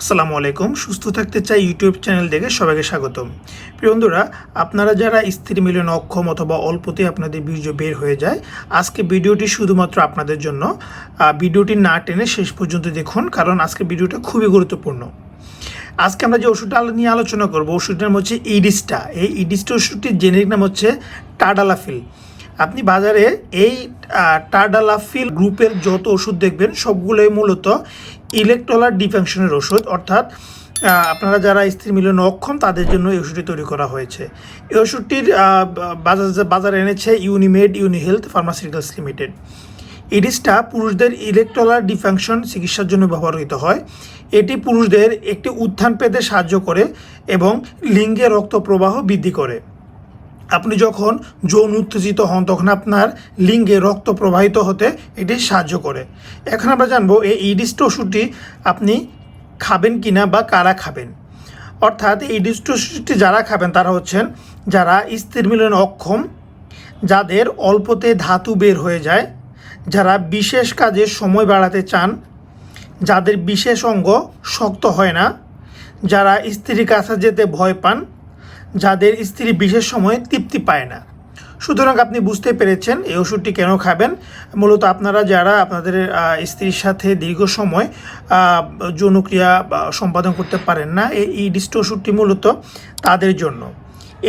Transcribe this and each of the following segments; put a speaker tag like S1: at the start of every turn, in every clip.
S1: আসসালামু আলাইকুম। সুস্থ থাকতে চাই ইউটিউব চ্যানেল থেকে সবাইকে স্বাগতম। প্রিয় বন্ধুরা, আপনারা যারা স্ত্রী মিলন অক্ষম অথবা অল্পতে আপনাদের বীর্য বের হয়ে যায়, আজকে ভিডিওটি শুধুমাত্র আপনাদের জন্য। ভিডিওটি না টেনে শেষ পর্যন্ত দেখুন, কারণ আজকে ভিডিওটা খুবই গুরুত্বপূর্ণ। আজকে আমরা যে ওষুধটা নিয়ে আলোচনা করব ওষুধটার নাম হচ্ছে ইডিস্টা। এই ইডিস্টা ওষুধটির জেনেরিক নাম হচ্ছে টাডালাফিল। আপনি বাজারে এই আহ, টাডালাফিল গ্রুপের যত ওষুধ দেখবেন সবগুলোই মূলত ইলেকট্রলার ডিফাংশনের ওষুধ। অর্থাৎ আপনারা যারা স্ত্রী মিলন অক্ষম তাদের জন্য এই ওষুধটি তৈরি করা হয়েছে। এই ওষুধটির বাজার বাজারে এনেছে ইউনিমেড ইউনিহেলথ ফার্মাসিউটিক্যালস লিমিটেড ইডিসটা পুরুষদের ইলেকট্রলার ডিফাংশন চিকিৎসার জন্য ব্যবহৃত হয়। এটি পুরুষদের একটি উত্থান পেতে সাহায্য করে এবং লিঙ্গে রক্ত প্রবাহ বৃদ্ধি করে। আপনি যখন যৌন উত্তেজিত হন, তখন আপনার লিঙ্গে রক্ত প্রবাহিত হতে এটি সাহায্য করে। এখন আমরা জানব, এই ইডিস্ট ওষুধটি আপনি খাবেন কিনা বা কারা খাবেন? অর্থাৎ এই ইডিস্ট ওষুধটি যারা খাবেন, তারা হচ্ছেন যারা স্থির মিলন অক্ষম, যাদের অল্পতে ধাতু বের হয়ে যায়, যারা বিশেষ কাজে সময় বাড়াতে চান, যাদের বিশেষ অঙ্গ শক্ত হয় না, যারা স্ত্রীর কাছে যেতে ভয় পান যাদের স্ত্রী বিশেষ সময়ে তৃপ্তি পায় না। সুতরাং আপনি বুঝতে পেরেছেন এই ওষুধটি কেন খাবেন। মূলত আপনারা যারা আপনাদের স্ত্রীর সাথে দীর্ঘ সময় যৌনক্রিয়া সম্পাদন করতে পারেন না, এই ইডিস্ট ওষুধটি মূলত তাদের জন্য।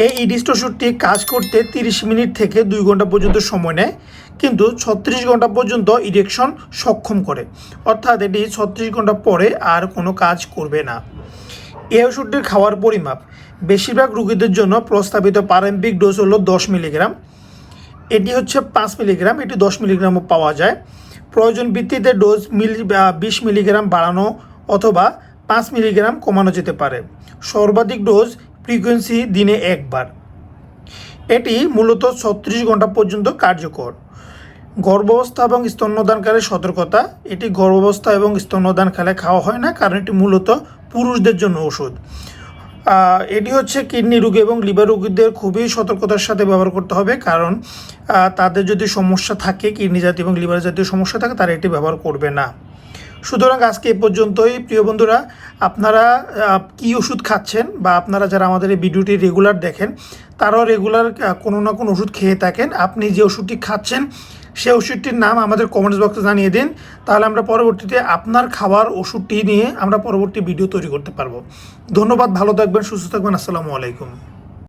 S1: এই ইডিস্ট ওষুধটি কাজ করতে 30 মিনিট থেকে দুই ঘণ্টা পর্যন্ত সময় নেয়, কিন্তু ছত্রিশ ঘণ্টা পর্যন্ত ইরেকশন সক্ষম করে। অর্থাৎ এটি ছত্রিশ ঘণ্টা পরে আর কোনো কাজ করবে না। এই ওষুধটির খাওয়ার পরিমাপ। বেশিরভাগ রোগীদের জন্য প্রস্তাবিত প্রারম্ভিক ডোজ হলো দশ মিলিগ্রাম। এটি হচ্ছে পাঁচ মিলিগ্রাম, এটি দশ মিলিগ্রামও পাওয়া যায়। প্রয়োজন ভিত্তিতে ডোজ মিলি বিশ মিলিগ্রাম বাড়ানো অথবা পাঁচ মিলিগ্রাম কমানো যেতে পারে। সর্বাধিক ডোজ ফ্রিকোয়েন্সি দিনে একবার। এটি মূলত ছত্রিশ ঘণ্টা পর্যন্ত কার্যকর। গর্ভাবস্থা এবং স্তন্যদানকালের সতর্কতা। এটি গর্ভাবস্থা এবং স্তন্যদানকালে খাওয়া হয় না, কারণ এটি মূলত পুরুষদের জন্য ওষুধ। এটি হচ্ছে কিডনি রোগী এবং লিভার রোগীদের খুবই সতর্কতার সাথে ব্যবহার করতে হবে, কারণ তাদের যদি সমস্যা থাকে, কিডনি জাতীয় এবং লিভার জাতীয় সমস্যা থাকে, তারা এটি ব্যবহার করবে না। সুতরাং আজকে এই পর্যন্তই। প্রিয় বন্ধুরা, আপনারা কি ওষুধ খাচ্ছেন বা আপনারা যারা আমাদের এই ভিডিওটি রেগুলার দেখেন, তারাও রেগুলার কোনো না কোনো ওষুধ খেয়ে থাকেন। আপনি যে ওষুধটি খাচ্ছেন সেই ওষুধটির নাম আমাদের কমেন্টস বক্সে জানিয়ে দিন। তাহলে আমরা পরবর্তীতে আপনার খাবার ওষুধটি নিয়ে আমরা পরবর্তী ভিডিও তৈরি করতে পারব। ধন্যবাদ, ভালো থাকবেন, সুস্থ থাকবেন, আসসালামু আলাইকুম।